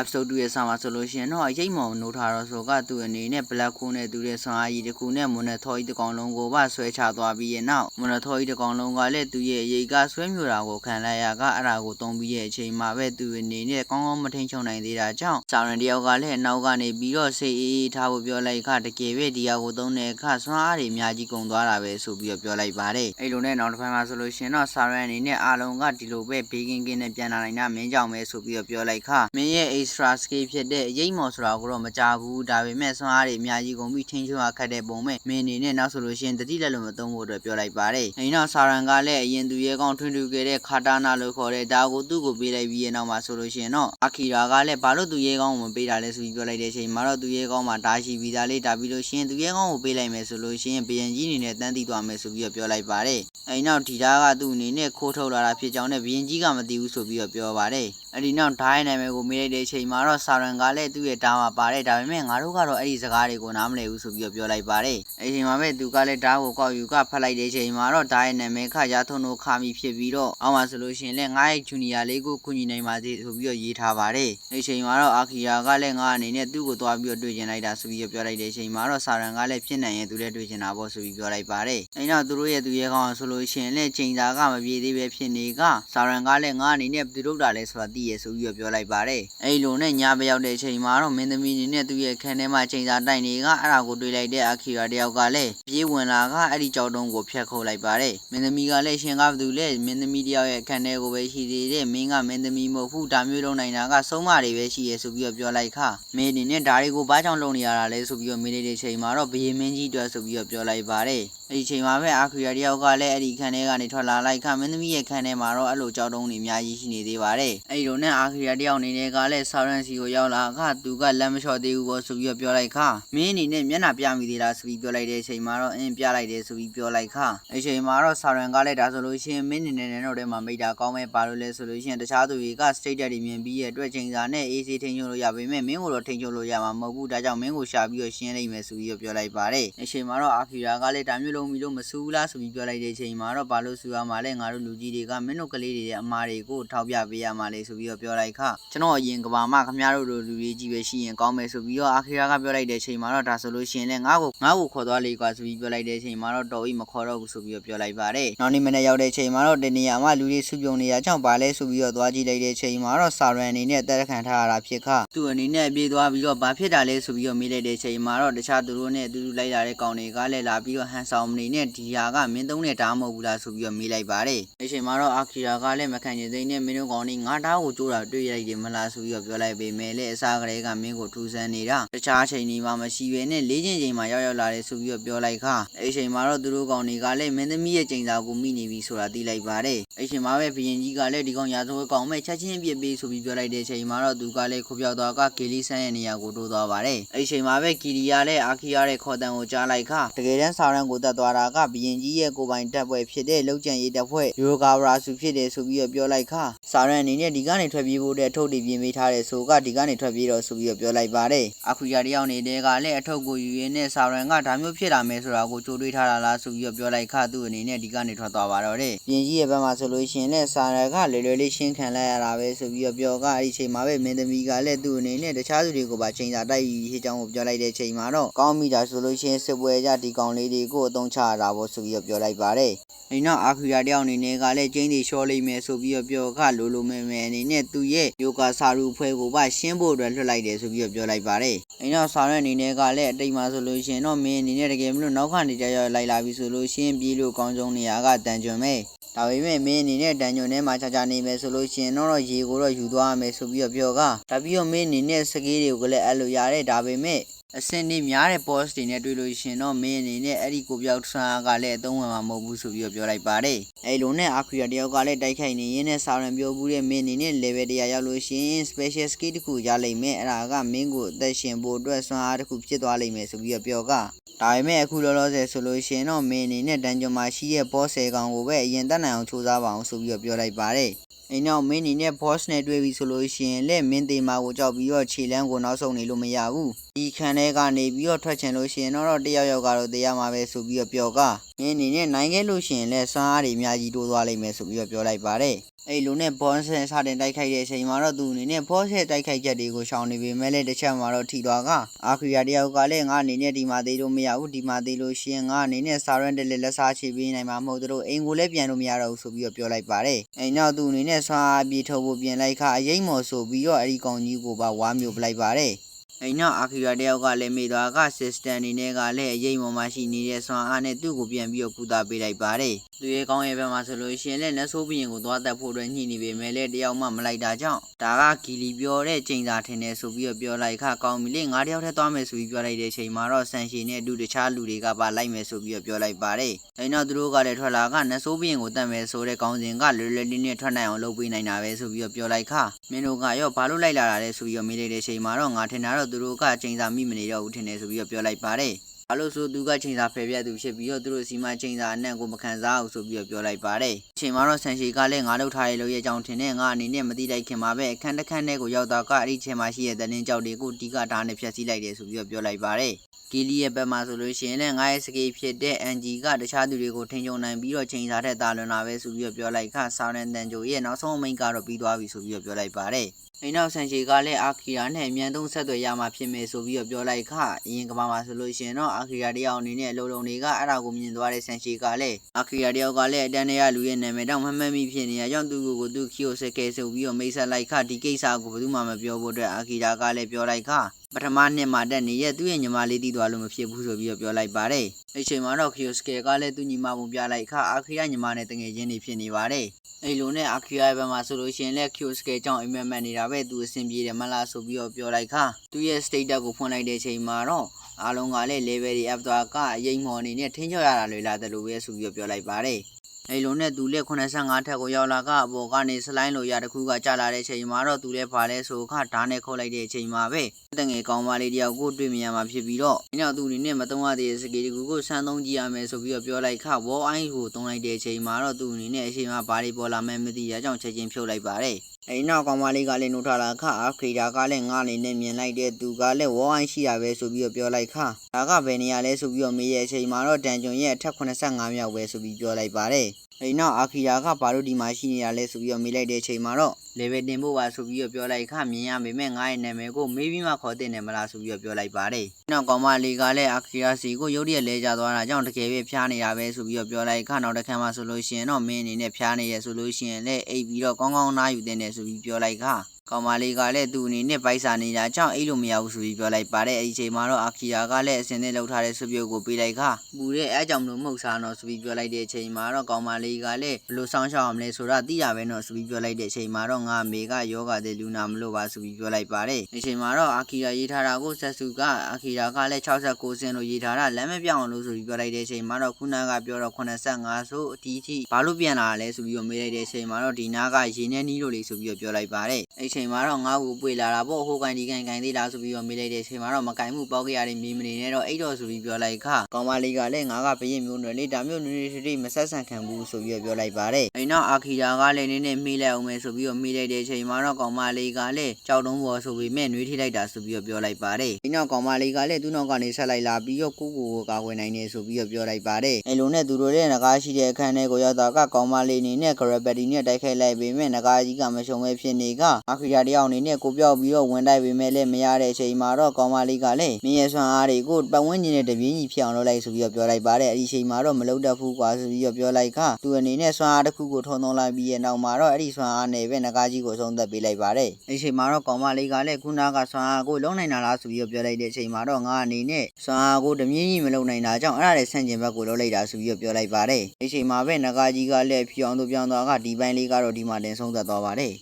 episode 2ရဲ့ဆာမှာဆိုလို့ရှိရင်တော့အရေးမော်နိုးထားတော့ဆိုကသူ့အနေနဲ့ black hole နဲ့သူရဲ့ဆွမ်းအားကြီးတစ်ခုနဲ့ monitor ကြီးတစ်ကောင်လုံးကိုပါဆွဲချသွားပြီးရဲ့နောက် monitor ကြီးတစ်ကောင်လုံးကလည်းသူရဲ့အရေးကဆွဲမြူတာကိုခံလိုက်ရကအဲ့ဒါကိုတုံးပြီးရဲ့အချိန်မှာပဲသူအနေနဲ့ကောင်းကောင်းမထိန်ချုံနိုင်သေးတာကြောင့်စာရင်တယောက်ကလည်းအနောက်ကနေပြီးတော့စိတ်အေးအေးထားဖို့ပြောလိုက်ခတကယ်ပဲဒီဟာကိုသုံးတဲ့အခါဆွမ်းအားတွေအများကြီးကုန်သွားတာပဲဆိုပြီးတော့ပြောလိုက်ပါတယ်အဲ့လိုနဲ့နောက်တစ်ဖက်မှာဆိုလို့ရှိရင်တော့စာရင်အနေနဲ့အားလုံးကဒီလိုပဲဘေးကင်းကင်းနဲ့ပြန်လာနိုင်တာမင်းကြောင့်ပဲဆိုပြီးတော့ပြောလိုက်ခမင်းရဲ့ extra skill ဖြစ်တဲ့အရေးမော်ဆိုတာကိုတော့မကြဘူးဒါပေမဲ့ဆွမ်းအားတွေအများကြီးကုန်ပြီးထင်းချုံရခတ်တဲ့ပုံမဲ့မင်းအနေနဲ့နောက်ဆိုလို့ရှိရင်တတိလက်လို့မသုံးဖို့အတွက်ပြောလိုက်ပါတယ်အဲ့နောက်စာရန်ကလည်းအရင်သူရဲကောင်းထွန်းထူခဲ့တဲ့ခါတာနာလို့ခေါ်တဲ့ဒါကိုသူ့ကိုပေးလိုက်ပြီးရဲ့နောက်မှာဆိုလို့ရှိရင်တော့အခီရာကလည်းဘာလို့သူရဲကောင်းကိုမပေးတာလဲဆိုပြီးပြောလိုက်တဲ့အချိန်မှာတော့သူရဲကောင်းမှာဒါရှိပြီးသားလေးဒါပြီးလို့ရှိရင်သူရဲကောင်းကိုပေးလိုက်မယ်ဆိုလို့ရှိရင်ဘယံကြီးအနေနဲ့တန်းသိသွားမယ်ဆိုပြီးတော့ပြောလိုက်ပါတယ်အဲ့နောက်ဒီသားကသူ့အနေနဲ့ခိုးထုတ်လာတာဖြစ်ကြောင်းနဲ့ဘယံကြီးကမသိဘူးဆိုပြီးတော့ပြောပါတယ်အဲ့ဒီနောက်ဓာတ်ရဲ့နာမည်ကိုမေးလိုက်တဲ့အချိန်မှာတော့စာရန်ကလည်းသူ့ရဲ့ဓာတ်မှာပါတယ်ဒါပေမဲ့ငါတို့ကတော့အဲ့ဒီစကားတွေကိုနားမလည်ဘူးဆိုပြီးတော့ပြောလိုက်ပါတယ်အဲ့ဒီချိန်မှာပဲသူကလည်းဓာတ်ကိုကောက်ယူကဖတ်လိုက်တဲ့အချိန်မှာတော့ဓာတ်ရဲ့နာမည်ခရာထုံတို့ခါမိဖြစ်ပြီးတော့အောက်မှာဆိုလို့ရှိရင်လည်းငါရဲ့ဂျူနီယာလေးကိုကူညီနိုင်ပါသေးဆိုပြီးတော့ရေးထားပါတယ်အဲ့ဒီချိန်မှာတော့အာခီယာကလည်းငါအနေနဲ့သူ့ကိုသွားပြီးတော့တွေ့ကျင်လိုက်တာဆိုပြီးတော့ပြောလိုက်တဲ့အချိန်မှာတော့စာရန်ကလည်းဖြစ်နိုင်ရင်သူလည်းတွေ့ကျင်တာပေါ့ဆိုပြီးပြောလိုက်ပါတယ်အဲ့နောက်သူတို့ရဲ့သူရဲကောင်းဆိုလို့ရှိရင်လည်းချိန်သာကမပြေသေးပဲဖြစ်နေကစာရန်ကလည်းငါအနေနဲ့ဘယ်သူတို့တာလဲဆိုတာသိရဆိုပြီးတော့ပြောလိုက်ပါတယ်အဲ့လိုနဲ့ညာပရောက်တဲ့အချိန်မှာတော့မင်းသမီးအနေနဲ့သူ့ရဲ့ခန်းထဲမှာချိန်သာတိုက်နေကအဲ့ဒါကိုတွေ့လိုက်တဲ့အာခီယာတယောက်ကလည်းပြေးဝင်လာကအဲ့ဒီကြောက်တုံးကိုဖျက်ခုတ်လိုက်ပါတယ်မင်းသမီးကလည်းရှင်ကဘသူလဲမင်းသမီးတယောက်ရဲ့ခန်းထဲကိုပဲရှိသေးတယ်မင်းကမင်းသမီးမဟုတ်ဘူးဒါမျိုးလုံးနိုင်တာကဆုံးမတွေပဲရှိရဆိုပြီးတော့ပြောလိုက်ခမင်းအနေနဲ့ဒါတွေကိုဘာကြောင့်လုပ်နေရတာလဲဆိုပြီးတော့မေးလိုက်တဲ့အချိန်မှာတော့ဘယေမင်းကြီးအတွက်ဆိုပြီးတော့ပြောလိုက်ပါတယ်အဲ့ဒီချိန်မှာပဲအာခီယာတယောက်ကလည်းအဲ့ဒီခန်းထဲကနေထွက်လာလိုက်ခမင်းသမီးရဲ့ခန်းထဲမှာတော့အဲ့လိုကြောက်တုံးတွေအများကြီးရှိနေသေးပါတယ်အဲ့ဒီလိုနဲ့အာခီယာတယောက်အနေနဲ့ကလည်းဆောရန်စီကိုရောက်လာခသူကလက်မလျှော့သေးဘူးပေါ့ဆိုပြီးတော့ပြောလိုက်ခမင်းအနေနဲ့မျက်နှာပြမိသေးလားဆိုပြီးပြောလိုက်တဲ့အချိန်မှာတော့အင်းပြလိုက်တယ်ဆိုပြီးပြောလိုက်ခအဲ့ချိန်မှာတော့ဆောရန်ကလည်းဒါဆိုလို့ရှိရင်မင်းအနေနဲ့တော့ထဲမှာမိတာကောင်းမဲ့ပါလို့လဲဆိုလို့ရှိရင်တခြားသူတွေက state တွေမြင်ပြီးရဲ့အတွက်ချိန်စာနဲ့ AC ထိန်ချုံလို့ရပေမဲ့မင်းကိုတော့ထိန်ချုံလို့ရမှာမဟုတ်ဘူးဒါကြောင့်မင်းကိုရှာပြီးတော့ရှင်းလိုက်မယ်ဆိုပြီးတော့ပြောလိုက်ပါတယ်အဲ့ချိန်မှာတော့အာခီရာကလည်းဒါမျိုးလုံးပြီးလို့မဆူဘူးလားဆိုပြီးပြောလိုက်တဲ့အချိန်မှာတော့ဘာလို့ဆူရမှာလဲငါတို့လူကြီးတွေကမင်းတို့ကလေးတွေရဲ့အမားတွေကိုထောက်ပြပေးရမှာလေဆိုပြီးတော့ပြောလိုက်ခကျွန်တော်အရင်ကဘာမှခမရတို့လိုလူကြီးကြီးပဲရှိရင်ကောင်းမယ်ဆိုပြီးတော့အာခီရာကပြောလိုက်တဲ့အချိန်မှာတော့ဒါဆိုလို့ရှိရင်လည်းငါ့ကိုငါ့ကိုခေါ်သွားလေကွာဆိုပြီးပြောလိုက်တဲ့အချိန်မှာတော့တော်ကြီးမခေါ်တော့ဘူးဆိုပြီးတော့ပြောလိုက်ပါတယ်နောက်နေ့မနေ့ရောက်တဲ့အချိန်မှာတော့တနေရာမှာလူတွေစုပြုံနေရကြောင့်ဘာလဲဆိုပြီးတော့သွားကြည့်လိုက်တဲ့အချိန်မှာတော့စာရန်အနေနဲ့တက်ခံထားရတာဖြစ်ခသူ့အနေနဲ့ပြေးသွားပြီးတော့ဘာဖြစ်တာလဲဆိုပြီးတော့မေးလိုက်တဲ့အချိန်မှာတော့တခြားသူတို့နဲ့အတူတူလိုက်လာတဲ့ကောင်တွေကလည်းလာပြီးတော့ဟန်ဆောင်နေနဲ့ဒီဟာကမင်းသုံးနဲ့တားမဟုတ်ဘူးလားဆိုပြီးတော့မေးလိုက်ပါတယ်အချိန်မှာတော့အာခီရာကလည်းမခံချင်သိနဲ့မင်းတို့ကောင်တွေငါးတားကိုကြိုးတာတွေ့ရိုက်တယ်မလားဆိုပြီးတော့ပြောလိုက်ပေမဲ့လည်းအစားကလေးကမင်းကိုထူဆန်းနေတာတခြားအချိန်ဒီမှာမရှိဘဲနဲ့လေးချင်းချိန်မှာရောက်ရောက်လာတယ်ဆိုပြီးတော့ပြောလိုက်ခအဲ့ချိန်မှာတော့သူတို့ကောင်တွေကလည်းမင်းသမီးရဲ့ချိန်စာကိုမိနေပြီဆိုတာသိလိုက်ပါတယ်အဲ့ချိန်မှာပဲဘရင်ကြီးကလည်းဒီကောင်ရာဇဝဲကောင်မဲ့ချက်ချင်းပြစ်ပေးဆိုပြီးပြောလိုက်တဲ့အချိန်မှာတော့သူကလည်းခိုးပြောက်သွားကဂေလီဆန်ရဲ့နေရာကိုတိုးသွားပါတယ်အဲ့ချိန်မှာပဲကီလီယာလည်းအာခီယာရဲ့ခေါ်တန်ကိုကြားလိုက်ခတကယ်တမ်းစာရန်ကိုတက်သွားတာကဘရင်ကြီးရဲ့ကိုပိုင်တပ်ဖွဲ့ဖြစ်တဲ့လောက်ကျန်ရေးတပ်ဖွဲ့ယူဂါဝရာစုဖြစ်တယ်ဆိုပြီးတော့ပြောလိုက်ခစာရန်အနေနဲ့ဒီကနေထွက်ပြေးဖို့တဲ့ထုတ်တည်ပြင်ပေးထားတယ်ဆိုကဒီကနေထွက်ပြေးတော့ဆိုပြီးတော့ပြောလိုက်ပါတယ်အာခီယာတယောက်နေတဲ့ကလည်းအထုပ်ကိုယူရင်းနဲ့စာရန်ကဒါမျိုးဖြစ်လာမယ်ဆိုတာကိုကြိုတွေးထားတာလားဆိုပြီးတော့ပြောလိုက်ခသူ့အနေနဲ့ဒီကနေထွက်သွားပါတော့တဲ့ပြင်ကြီးရဲ့ဘက်မှာဆိုလို့ရှိရင်လည်းစာရန်ကလေလွယ်လေးရှင်းခံလိုက်ရတာပဲဆိုပြီးတော့ပြောကအဲ့ဒီချိန်မှာပဲမင်းသမီးကလည်းသူ့အနေနဲ့တခြားသူတွေကိုပါချိန်စာတိုက်ပြီးဖြစ်ကြောင်းကိုပြောလိုက်တဲ့ချိန်မှာတော့ကောင်းမိတာဆိုလို့ရှိရင်စစ်ပွဲကြဒီကောင်လေးတွေကိုအသုံးချရတာပေါ့ဆိုပြီးတော့ပြောလိုက်ပါတယ်။ဒီနောက်အာခီယာတယောက်အနေနဲ့ကလည်းကျင်းတီလျှော့လိုက်မယ်ဆိုပြီးတော့ပြောခလိုလိုမဲမဲအနေနဲ့သူ့ရဲ့ယောဂစာရူဖွဲကိုပါရှင်းဖို့အတွက်လွှတ်လိုက်တယ်ဆိုပြီးတော့ပြောလိုက်ပါတယ်။ဒီနောက်ဆောင်ရအနေနဲ့ကလည်းအတိတ်မှာဆိုလို့ရှိရင်တော့မင်းအနေနဲ့တကယ်မလို့နောက်ကနေကြရောက်လိုက်လာပြီဆိုလို့ရှင်းပြေးလို့ကောင်းဆုံးနေရာကတန်ကြွန်မဲ့ဒါပေမဲ့မင်းအနေနဲ့တန်ညွန်ထဲမှာခြားခြားနေမယ်ဆိုလို့ရှိရင်တော့ရေကိုတော့ယူသွားရမယ်ဆိုပြီးတော့ပြောကဒါပြီးတော့မင်းအနေနဲ့စကေးတွေကိုလည်းအဲ့လိုရတဲ့ဒါပေမဲ့ အစင်းနေများတဲ့ post တွေနဲ့တွေ့လို့ရှိရင်တော့မင်းအနေနဲ့အဲ့ဒီကိုပြောက်ဆာကလည်းအသုံးဝင်မှာမဟုတ်ဘူးဆိုပြီးတော့ပြောလိုက်ပါတယ်အဲ့လိုနဲ့အာခရီယာတယောက်ကလည်းတိုက်ခိုက်နေရင်းနဲ့စာရန်ပြောဘူးတဲ့မင်းအနေနဲ့ level 100ရောက်လို့ရှိရင် special skill တခုရလိမ့်မယ်အဲ့ဒါကမင်းကိုအသက်ရှင်ဖို့အတွက်စွမ်းအားတစ်ခုဖြစ်သွားလိမ့်မယ်ဆိုပြီးတော့ပြောကဒါပေမဲ့အခုလောလောဆယ်ဆိုလို့ရှိရင်တော့မင်းအနေနဲ့ဒန်ဂျွန်မှာရှိတဲ့ boss ဆယ်ကောင်ကိုပဲအရင်တက်နိုင်အောင်စူးစမ်းပါအောင်ဆိုပြီးတော့ပြောလိုက်ပါတယ် အိမ်နောက်မင်းအနေနဲ့ boss နဲ့တွေ့ပြီဆိုလို့ရှိရင်လည်းမင်းသေးမာကိုကြောက်ပြီးတော့ခြေလန်းကိုနောက်ဆုံးနေလို့မရဘူးဒီခံထဲကနေပြီးတော့ထွက်ချင်လို့ရှိရင်တော့တယောက်ယောက်ကတော့တရားမှာပဲဆိုပြီးတော့ပြောကမင်းအနေနဲ့နိုင်ခဲ့လို့ရှိရင်လည်းစွမ်းအားတွေအများကြီးတိုးသွားလိမ့်မယ်ဆိုပြီးတော့ပြောလိုက်ပါတယ် အဲ့လိုနဲ့ဘောဆန်စတင်တိုက်ခိုက်တဲ့အချိန်မှာတော့သူအနေနဲ့ဘောဆန်တိုက်ခိုက်ချက်တွေကိုရှောင်နေပေမဲ့လည်းတစ်ချက်မှာတော့ထိသွားကအာခရီယာတယောက်ကလည်းငါအနေနဲ့ဒီမှာသေးလို့မရဘူးဒီမှာသေးလို့ရှရင်ငါအနေနဲ့စာရွန်တယ်လက်စားချပေးနိုင်မှာမဟုတ်တို့အိမ်ကိုလည်းပြန်လို့မရတော့ဘူးဆိုပြီးတော့ပြောလိုက်ပါတယ်အဲ့နောက်သူအနေနဲ့ဆွမ်းအားပြေထုတ်ဖို့ပြင်လိုက်ခအရင်မော်ဆိုပြီးတော့အဲ့ဒီကောင်ကြီးကိုပါဝါမျိုးပလိုက်ပါတယ် အိမ်နောက်အာခီယာတယောက်ကလည်းမိသွားက system အနေနဲ့ကလည်းအရေးပေါ်မှာရှိနေတဲ့ဆွမ်းအားနဲ့သူ့ကိုပြန်ပြီးတော့ကုသပေးလိုက်ပါတယ်။သူရဲ့ကောင်းရဲ့ဘက်မှာဆိုလို့ရှိရင်လည်းလက်ဆိုးဘရင်ကိုသွားတက်ဖို့အတွက်ညှိနေပေမဲ့လည်းတယောက်မှမလိုက်တာကြောင့်ဒါကဂီလီပြောတဲ့ချိန်သာထင်တယ်ဆိုပြီးတော့ပြောလိုက်ခကောင်းပြီလေငါတယောက်တည်းသွားမယ်ဆိုပြီးပြောလိုက်တဲ့အချိန်မှာတော့ဆန်ရှည်နဲ့အတူတခြားလူတွေကပါလိုက်မယ်ဆိုပြီးတော့ပြောလိုက်ပါတယ်။အဲနောက်သူတို့ကလည်းထွက်လာကနတ်ဆိုးဘရင်ကိုတတ်မယ်ဆိုတဲ့ကောင်းစဉ်ကလွယ်လွယ်လေးနဲ့ထွက်နိုင်အောင်လုပ်ပေးနိုင်တာပဲဆိုပြီးတော့ပြောလိုက်ခမင်းတို့ကရောဘာလို့လိုက်လာတာလဲဆိုပြီးတော့မေးလိုက်တဲ့အချိန်မှာတော့ငါထင်တာတော့သူတို့ကချိန်သာမိမနေတော့ဘူးထင်တယ်ဆိုပြီးတော့ပြောလိုက်ပါတယ်။ဘာလို့ဆိုသူကချိန်စာဖယ်ပြတ်သူဖြစ်ပြီးတော့သူတို့စီမချိန်စာအနံ့ကိုမခံစားအောင်ဆိုပြီးတော့ပြောလိုက်ပါတယ်။အချိန်မှာတော့ဆန်ရှီကလည်းငါတို့ထားရလို့ရဲ့အကြောင်းထင်တဲ့ငါအနေနဲ့မသိလိုက်ခင်မှာပဲအခန်းတစ်ခန်းထဲကိုရောက်တော့ကအဲ့ဒီချိန်မှာရှိတဲ့တရင်ကြောက်တွေကိုတီးကဓာတ်နဲ့ဖျက်ဆီးလိုက်တယ်ဆိုပြီးတော့ပြောလိုက်ပါတယ်။ကီလီရဲ့ဘက်မှာဆိုလို့ရှိရင်လည်းငါရဲ့စကေးဖြစ်တဲ့အန်ဂျီကတခြားသူတွေကိုထိန်ချုံနိုင်ပြီးတော့ချိန်စာထက်တာလွန်လာပဲဆိုပြီးတော့ပြောလိုက်ခဆောင်းတဲ့တန်ဂျိုရဲ့နောက်ဆုံးအမိန့်ကတော့ပြီးသွားပြီဆိုပြီးတော့ပြောလိုက်ပါတယ်။ အိမ်နောက်ဆန်ရှီကလည်းအာခီယာနဲ့အမြန်ဆုံးဆက်သွယ်ရမှာဖြစ်မယ်ဆိုပြီးတော့ပြောလိုက်ခအရင်ကဘာမှဆိုလို့ရှိရင်တော့အာခီယာတယောက်အနေနဲ့အလုံးလုံးတွေကအဲ့ဒါကိုမြင်သွားတဲ့ဆန်ရှီကလည်းအာခီယာတယောက်ကလည်းအတန်းထဲကလူရဲ့နာမည်တော့မမှတ်မိဖြစ်နေရကြောင့်သူ့ကိုယ်ကိုသူ့ခီယိုစကဲဆိုပြီးတော့မိတ်ဆက်လိုက်ခဒီကိစ္စကိုဘယ်သူမှမပြောဖို့အတွက်အာခီယာကလည်းပြောလိုက်ခပထမနှစ်မှာတက်နေရဲ့သူ့ရဲ့ညီမလေးတီးသွားလို့မဖြစ်ဘူးဆိုပြီးတော့ပြောလိုက်ပါတယ်။အဲ့ချိန်မှာတော့ခီယိုစကဲကလည်းသူ့ညီမပုံပြလိုက်ခအာခီယာညီမနဲ့တငယ်ချင်းတွေဖြစ်နေပါတယ်။အဲ့လိုနဲ့အာခီယာရဲ့ဘက်မှာဆိုလို့ရှိရင်လည်းခီယိုစကဲကြောင့်အိမ်မက်မက်နေတာပဲသူအဆင်ပြေတယ်မလားဆိုပြီးတော့ပြောလိုက်ခသူ့ရဲ့ status ကိုဖွင့်လိုက်တဲ့ချိန်မှာတော့အားလုံးကလည်း level တွေ up သွားကအရင်မော်အနေနဲ့ထင်းချော့ရတာလွယ်လာတယ်လို့ပဲဆိုပြီးတော့ပြောလိုက်ပါတယ်။ အဲလိုနဲ့သူလက်85ထက်ကိုရောက်လာကအပေါ်ကနေစလိုင်းလိုရတခုကကြာလာတဲ့အချိန်မှာတော့သူလည်းပါလဲဆိုခဓာတ်နဲ့ခုတ်လိုက်တဲ့အချိန်မှာပဲတငယ်ကောင်းမလေးတယောက်ကိုတွေ့မြင်ရမှာဖြစ်ပြီးတော့အဲနောက်သူအနေနဲ့မတုံးရသေးတဲ့စကေတကူကိုဆန်းသုံးကြည့်ရမယ်ဆိုပြီးတော့ပြောလိုက်ခဝေါ်အိုင်းကိုတုံးလိုက်တဲ့အချိန်မှာတော့သူအနေနဲ့အချိန်မှာဘာတွေပေါ်လာမှန်းမသိရကြောင်းချက်ချင်းဖြုတ်လိုက်ပါတယ် အဲနောက်ကောင်မလေးကလည်းနှုတ်ထားလာခအာခရီဒါကလည်းငါအနေနဲ့မြင်လိုက်တဲ့သူကလည်းဝေါ်အိုင်းရှိတာပဲဆိုပြီးတော့ပြောလိုက်ခဒါကဘယ်နေရာလဲဆိုပြီးတော့မေးရဲ့အချိန်မှာတော့တန်ဂျွန်ရဲ့အထက်85မြောက်ပဲဆိုပြီးပြောလိုက်ပါတယ် အဲနောက်အာခီယာကဘာလို့ဒီမှာရှိနေရလဲဆိုပြီးတော့မေးလိုက်တဲ့အချိန်မှာတော့ level တင်ဖို့ပါဆိုပြီးတော့ပြောလိုက်ခမြင်ရပေမဲ့ငါ့ရဲ့နာမည်ကိုမေးပြီးမှခေါ်တင်တယ်မလားဆိုပြီးတော့ပြောလိုက်ပါတယ်။နောက်ကောင်မလေးကလည်းအာခီယာစီကိုရုတ်တရက်လဲကြသွားတာကြောင့်တကယ်ပဲဖျားနေတာပဲဆိုပြီးတော့ပြောလိုက်ခနောက်တစ်ခါမှဆိုလို့ရှိရင်တော့မင်းအနေနဲ့ဖျားနေရဆိုလို့ရှိရင်လည်းအိပ်ပြီးတော့ကောင်းကောင်းနားယူတင်တယ်ဆိုပြီးပြောလိုက်ခ ကောင်မလေးကလည်းသူ့အနေနဲ့ပိုက်စာနေတာကြောင့်အိတ်လို့မရဘူးဆိုပြီးပြောလိုက်ပါတယ်အဲဒီချိန်မှာတော့အာခီယာကလည်းအစင်းနဲ့လှုပ်ထားတဲ့ဆုပ်ပြုတ်ကိုပေးလိုက်ခပူတဲ့အဲကြောင့်မလို့မှုတ်စားတော့ဆိုပြီးပြောလိုက်တဲ့အချိန်မှာတော့ကောင်မလေးကလည်းဘလို့ဆောင်းရှောင်းအောင်လဲဆိုတာသိရပဲတော့ဆိုပြီးပြောလိုက်တဲ့အချိန်မှာတော့ငါအမေကယောဂတဲ့လူနာမလို့ပါဆိုပြီးပြောလိုက်ပါတယ်ဒီချိန်မှာတော့အာခီယာရေးထားတာကိုဆက်စုကအာခီယာကလည်း69စင်းလို့ရေးထားတာလမ်းမပြောင်းအောင်လို့ဆိုပြီးပြောလိုက်တဲ့အချိန်မှာတော့ခုနကပြောတော့85ဆိုအတီးထိဘာလို့ပြန်လာလဲဆိုပြီးတော့မေးလိုက်တဲ့အချိန်မှာတော့ဒီနာကရေနဲ့နီးလို့လေဆိုပြီးတော့ပြောလိုက်ပါတယ်အဲချိန်မှာတော့ငါ့ကိုပွေလာတာပေါ့ဟိုကန်ဒီကန်ကန်သေးလားဆိုပြီးတော့မေးလိုက်တဲ့အချိန်မှာတော့မကန်မှုပေါက်ကြရတဲ့မြေမနေနဲ့တော့အိတ်တော်ဆိုပြီးပြောလိုက်ခကောင်မလေးကလည်းငါကဘရင်မျိုးနွယ်လေးဒါမျိုးနွယ်လေးတွေမဆက်ဆံခံဘူးဆိုပြီးတော့ပြောလိုက်ပါတယ်အဲနောက်အာခီယာကလည်းနည်းနည်းမေးလိုက်အောင်မယ်ဆိုပြီးတော့မေးလိုက်တဲ့အချိန်မှာတော့ကောင်မလေးကလည်းကြောက်တုံးပေါ်ဆိုပြီးမဲ့နှွေးထိလိုက်တာဆိုပြီးတော့ပြောလိုက်ပါတယ်အဲနောက်ကောင်မလေးကလည်းသူ့နောက်ကနေဆက်လိုက်လာပြီးတော့ကိုကိုကိုကာကွယ်နိုင်နေဆိုပြီးတော့ပြောလိုက်ပါတယ်အဲလိုနဲ့သူတို့ရဲ့ငကားရှိတဲ့အခန်းထဲကိုရောက်တော့ကကောင်မလေးအနေနဲ့ဂရဘက်တီနဲ့တိုက်ခိုက်လိုက်ပေမဲ့ငကားကြီးကမရှုံပဲဖြစ်နေကအာခီယာတယောက်အနေနဲ့ကိုပြောက်ပြီးတော့ဝင်တိုက်ပေမဲ့လည်းမရတဲ့အချိန်မှာတော့ကောင်မလေးကလည်းမင်းရဲ့ဆွမ်းအားတွေကိုပတ်ဝန်းကျင်နဲ့တပြင်းကြီးဖြစ်အောင်လုပ်လိုက်ဆိုပြီးတော့ပြောလိုက်ပါတယ်အဲဒီအချိန်မှာတော့မလုပ်တတ်ဘူးကွာဆိုပြီးတော့ပြောလိုက်ခသူအနေနဲ့ဆွမ်းအားတစ်ခုကိုထုံထုံလိုက်ပြီးရဲ့နောက်မှာတော့အဲ့ဒီဆွမ်းအားနဲ့ပဲငကားကြီးကိုဆုံးသက်ပေးလိုက်ပါတယ်အဲဒီအချိန်မှာတော့ကောင်မလေးကလည်းခုနကဆွမ်းအားကိုလုံးနိုင်တာလားဆိုပြီးတော့ပြောလိုက်တဲ့အချိန်မှာတော့ငါအနေနဲ့ဆွမ်းအားကိုတမြင်းကြီးမလုံးနိုင်တာကြောင့်အဲ့ဒါနဲ့ဆန့်ကျင်ဘက်ကိုလုံးလိုက်တာဆိုပြီးတော့ပြောလိုက်ပါတယ်ဒီအချိန်မှာပဲငကားကြီးကလည်းဖြူအောင်တို့ပြောင်းသွားကဒီပိုင်းလေးကတော့ဒီမှာတင်ဆုံးသက်သွားပါတယ်